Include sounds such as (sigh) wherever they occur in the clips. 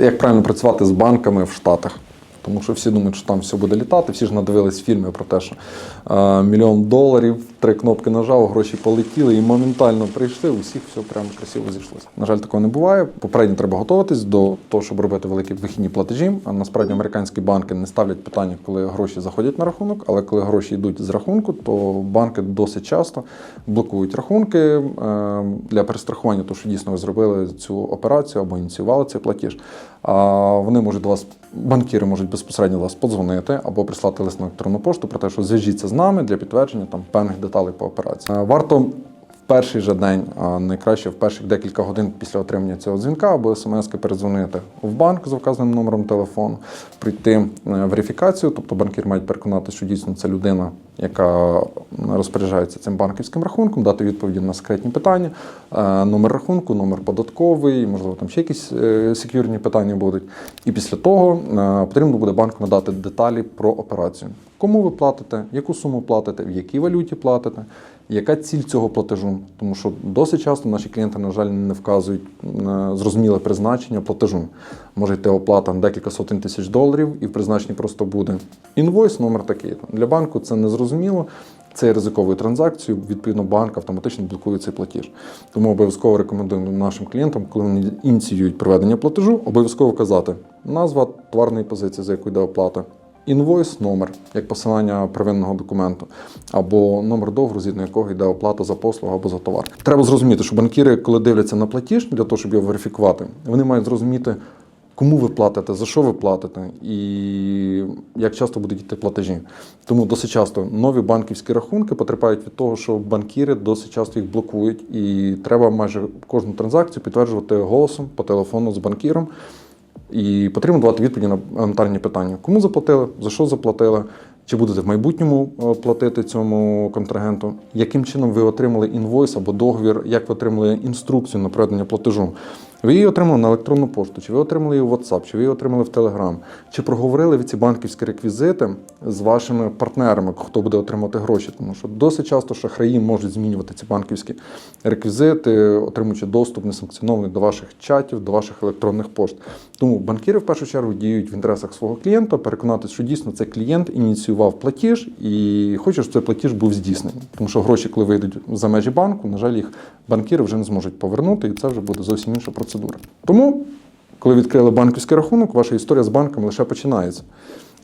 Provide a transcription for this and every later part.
Як правильно працювати з банками в Штатах? Тому що всі думають, що там все буде літати. Всі ж надивились фільми про те, що е, мільйон доларів, три кнопки нажав, гроші полетіли і моментально прийшли. У всіх все прямо красиво зійшлося. На жаль, такого не буває. Попередньо треба готуватись до того, щоб робити великі вихідні платежі. А насправді американські банки не ставлять питання, коли гроші заходять на рахунок, але коли гроші йдуть з рахунку, то банки досить часто блокують рахунки е, для перестрахування, того, що дійсно ви зробили цю операцію або ініціювали цей платіж. А вони можуть до вас, банкіри можуть безпосередньо вас подзвонити або прислати лист на електронну пошту про те, що зв'яжіться з нами для підтвердження там певних деталей по операції. Е, Варто в перший же день, а найкраще в перших декілька годин після отримання цього дзвінка або смс-ки передзвонити в банк за вказаним номером телефону, пройти е, верифікацію, тобто банкір має переконати, що дійсно це людина, яка розпоряджається цим банківським рахунком, дати відповіді на секретні питання, е, номер рахунку, номер податковий, можливо, там ще якісь е, секюрні питання будуть. І після того е, потрібно буде банку надати деталі про операцію. Кому ви платите, яку суму платите, в якій валюті платите, яка ціль цього платежу? Тому що досить часто наші клієнти, на жаль, не вказують зрозуміле призначення платежу. Може йти оплата на декілька сотень тисяч доларів, і в призначенні просто буде інвойс, номер такий. Для банку це незрозуміло. Це є ризиковою транзакцією, відповідно, банк автоматично блокує цей платіж. Тому обов'язково рекомендуємо нашим клієнтам, коли вони ініціюють проведення платежу, обов'язково вказати назва товарної позиції, за яку йде оплата, інвойс, номер, як посилання первинного документу, або номер договору, згідно якого йде оплата за послугу або за товар. Треба зрозуміти, що банкіри, коли дивляться на платіж для того, щоб його верифікувати, вони мають зрозуміти. Кому ви платите, за що ви платите, і як часто будуть йти платежі. Тому досить часто нові банківські рахунки потерпають від того, що банкіри досить часто їх блокують, і треба майже кожну транзакцію підтверджувати голосом по телефону з банкіром. І потрібно давати відповіді на елементарні питання: кому заплатили, за що заплатили, чи будете в майбутньому е, платити цьому контрагенту, яким чином ви отримали інвойс або договір, як ви отримали інструкцію на проведення платежу. Ви її отримали на електронну пошту, чи ви отримали її в WhatsApp, чи ви її отримали в Telegram, чи проговорили ви ці банківські реквізити з вашими партнерами, хто буде отримати гроші. Тому що досить часто шахраї можуть змінювати ці банківські реквізити, отримуючи доступ несанкціонований до ваших чатів, до ваших електронних пошт. Тому банкіри в першу чергу діють в інтересах свого клієнта, переконати, що дійсно цей клієнт ініціював платіж і хоче, щоб цей платіж був здійснений. Тому що гроші, коли вийдуть за межі банку, на жаль, їх банкіри вже не зможуть повернути, і це вже буде зовсім інша процедура. Тому, коли відкрили банківський рахунок, ваша історія з банком лише починається.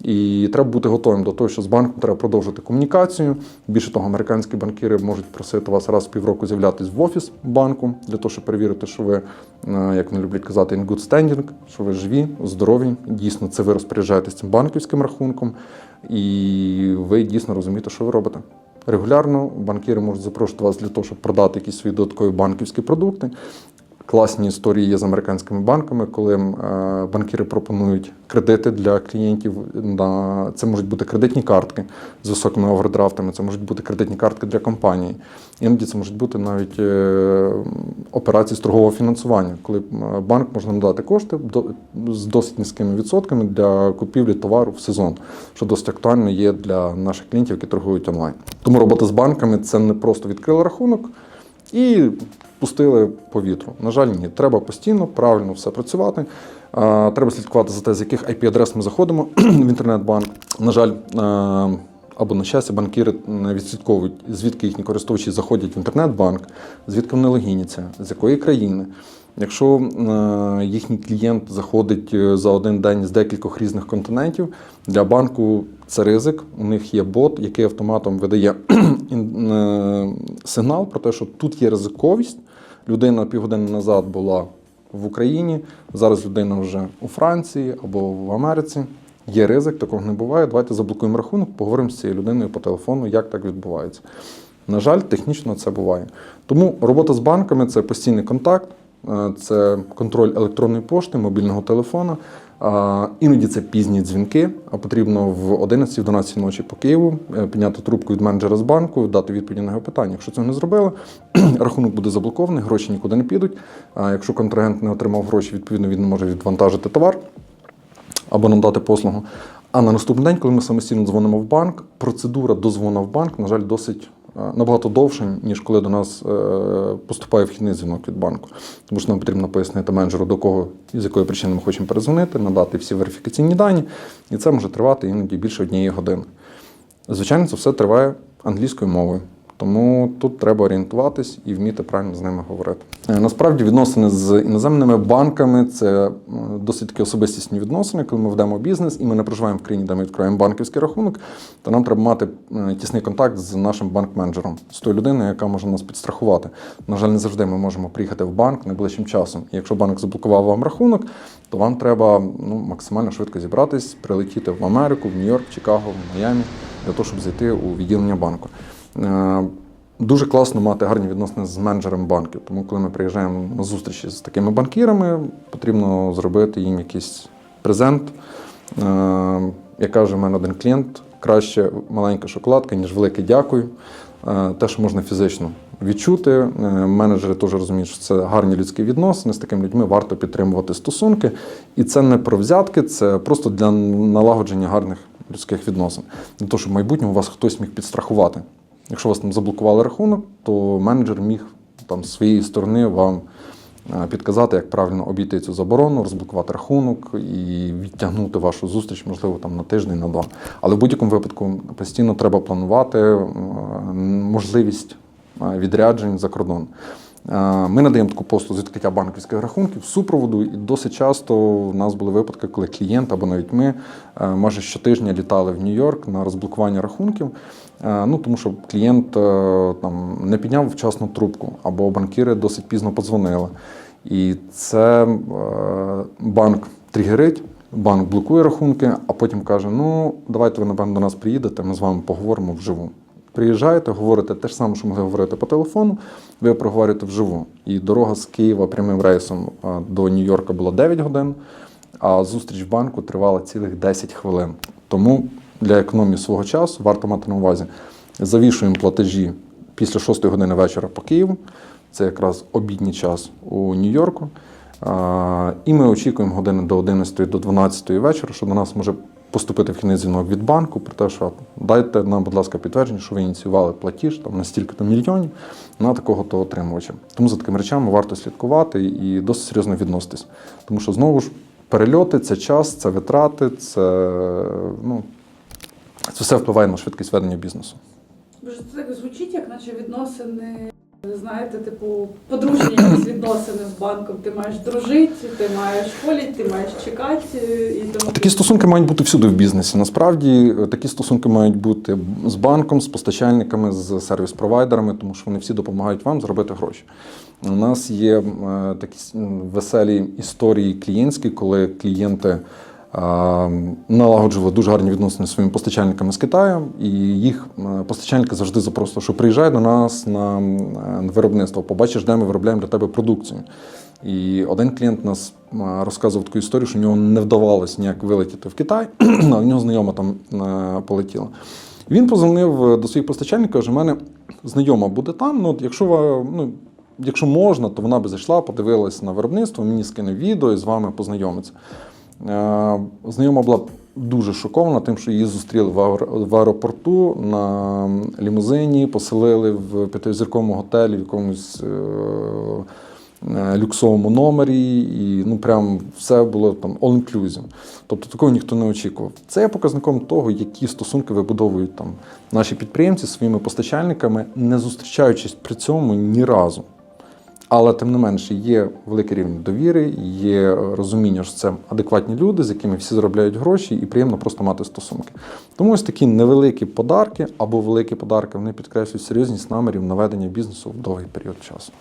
І треба бути готовим до того, що з банком треба продовжити комунікацію. Більше того, американські банкіри можуть просити вас раз в півроку з'являтись в офіс банку для того, щоб перевірити, що ви, е, як вони люблять казати, in good standing, що ви живі, здорові. Дійсно, це ви розпоряджаєтесь цим банківським рахунком, і ви дійсно розумієте, що ви робите. Регулярно банкіри можуть запрошувати вас для того, щоб продати якісь свої додаткові банківські продукти. Класні історії є з американськими банками, коли е, банкіри пропонують кредити для клієнтів. На це можуть бути кредитні картки з високими овердрафтами, це можуть бути кредитні картки для компанії. Іноді це можуть бути навіть е, операції з торгового фінансування, коли банк може надати кошти з досить низькими відсотками для купівлі товару в сезон, що досить актуально є для наших клієнтів, які торгують онлайн. Тому робота з банками це не просто відкрили рахунок і пустили повітру. На жаль, ні. Треба постійно, правильно все працювати. Треба слідкувати за те, з яких IP-адрес ми заходимо (clears throat) в інтернет-банк. На жаль, або на щастя, банкіри не відслідковують, звідки їхні користувачі заходять в інтернет-банк, звідки вони логіняться, з якої країни. Якщо їхній клієнт заходить е, за один день з декількох різних континентів, для банку це ризик. У них є бот, який автоматом видає (clears throat) е, сигнал про те, що тут є ризиковість. Людина півгодини назад була в Україні, зараз людина вже у Франції або в Америці. Є ризик, такого не буває. Давайте заблокуємо рахунок, поговоримо з цією людиною по телефону, як так відбувається. На жаль, технічно це буває. Тому робота з банками це постійний контакт, е, це контроль електронної пошти, мобільного телефона. Іноді це пізні дзвінки, а потрібно в 11-12 ночі по Києву е, підняти трубку від менеджера з банку, дати відповіді на його питання. Якщо цього не зробили, (clears throat) рахунок буде заблокований, гроші нікуди не підуть. Якщо контрагент не отримав гроші, відповідно він може відвантажити товар або надати послугу. А на наступний день, коли ми самостійно дзвонимо в банк, процедура дозвону в банк, на жаль, досить набагато довше, ніж коли до нас е, поступає вхідний дзвінок від банку. Тому що нам потрібно пояснити менеджеру, до кого і з якої причини ми хочемо перезвонити, надати всі верифікаційні дані, і це може тривати іноді більше однієї години. Звичайно, це все триває англійською мовою. Тому тут треба орієнтуватись і вміти правильно з ними говорити. Е, Насправді відносини з іноземними банками це досить таки особистісні відносини. Коли ми ведемо бізнес і ми не проживаємо в країні, де ми відкриваємо банківський рахунок, то нам треба мати е, тісний контакт з нашим банк-менеджером, з тою людиною, яка може нас підстрахувати. На жаль, не завжди ми можемо приїхати в банк найближчим часом. І якщо банк заблокував вам рахунок, то вам треба ну, максимально швидко зібратись, прилетіти в Америку, в Нью-Йорк, Чикаго, в Майамі для того, щоб зайти у відділення банку. Е, Дуже класно мати гарні відносини з менеджером банків. Тому, коли ми приїжджаємо на зустрічі з такими банкірами, потрібно зробити їм якийсь презент. Е, Як каже в мене один клієнт, краще маленька шоколадка, ніж велике дякую. Е, Те, що можна фізично відчути. Менеджери теж розуміють, що це гарні людські відносини. З такими людьми варто підтримувати стосунки. І це не про взятки, це просто для налагодження гарних людських відносин. Для того, щоб в майбутньому вас хтось міг підстрахувати. Якщо вас там заблокували рахунок, то менеджер міг там з своєї сторони вам е, підказати, як правильно обійти цю заборону, розблокувати рахунок і відтягнути вашу зустріч, можливо, там на тиждень, на два. Але в будь-якому випадку постійно треба планувати е, можливість е, відряджень за кордон. Е, Ми надаємо таку послугу з відкриття банківських рахунків супроводу, і досить часто у нас були випадки, коли клієнт або навіть ми е, майже щотижня літали в Нью-Йорк на розблокування рахунків. Е, Ну тому що клієнт там не підняв вчасно трубку, або банкіри досить пізно подзвонили. І це банк тригерить, банк блокує рахунки, а потім каже: ну давайте ви напевно до нас приїдете, ми з вами поговоримо вживу. Приїжджаєте, говорите те ж саме, що могли говорити по телефону, ви проговорюєте вживу. І дорога з Києва прямим рейсом до Нью-Йорка була 9 годин, а зустріч в банку тривала цілих 10 хвилин. Тому для економії свого часу варто мати на увазі. Завішуємо платежі після 6 години вечора по Києву. Це якраз обідній час у Нью-Йорку. І ми очікуємо години до 11 до 12 вечора, що до нас може поступити вхідний дзвінок від банку про те, що дайте нам, будь ласка, підтвердження, що ви ініціювали платіж там на стільки-то мільйонів на такого то отримувача. Тому за такими речами варто слідкувати і досить серйозно відноситись. Тому що знову ж перельоти це час, це витрати, це ну це все впливає на швидкість ведення бізнесу. Це так звучить, як наче відносини, знаєте, типу, подружні якісь відносини з банком. Ти маєш дружити, ти маєш політь, ти маєш чекати і тому. Такі стосунки мають бути всюди в бізнесі. Насправді е, такі стосунки мають бути з банком, з постачальниками, з сервіс-провайдерами, тому що вони всі допомагають вам зробити гроші. У нас є е, такі веселі історії клієнтські, коли клієнти налагоджували дуже гарні відносини зі своїми постачальниками з Китаю, і їх е, постачальники завжди запрошували, що приїжджай до нас на е, виробництво, побачиш, де ми виробляємо для тебе продукцію. І один клієнт нас розказував таку історію, що у нього не вдавалося ніяк вилетіти в Китай, (clears throat) а у нього знайома там е, полетіла. Він позвонив е, до своїх постачальників, каже, у мене знайома буде там. Ну, якщо, ну, якщо можна, то вона би зайшла, подивилась на виробництво, мені скине відео і з вами познайомиться. Е, Знайома була дуже шокована тим, що її зустріли в аеропорту на лімузині, поселили в п'ятизірковому готелі, в якомусь е, е, люксовому номері, і ну прям все було там all-inclusive. Тобто такого ніхто не очікував. Це є показником того, які стосунки вибудовують там наші підприємці зі своїми постачальниками, не зустрічаючись при цьому ні разу. Але тим не менше є великий рівень довіри, є розуміння, що це адекватні люди, з якими всі заробляють гроші, і приємно просто мати стосунки. Тому ось такі невеликі подарки або великі подарки вони підкреслюють серйозність намірів наведення бізнесу в довгий період часу.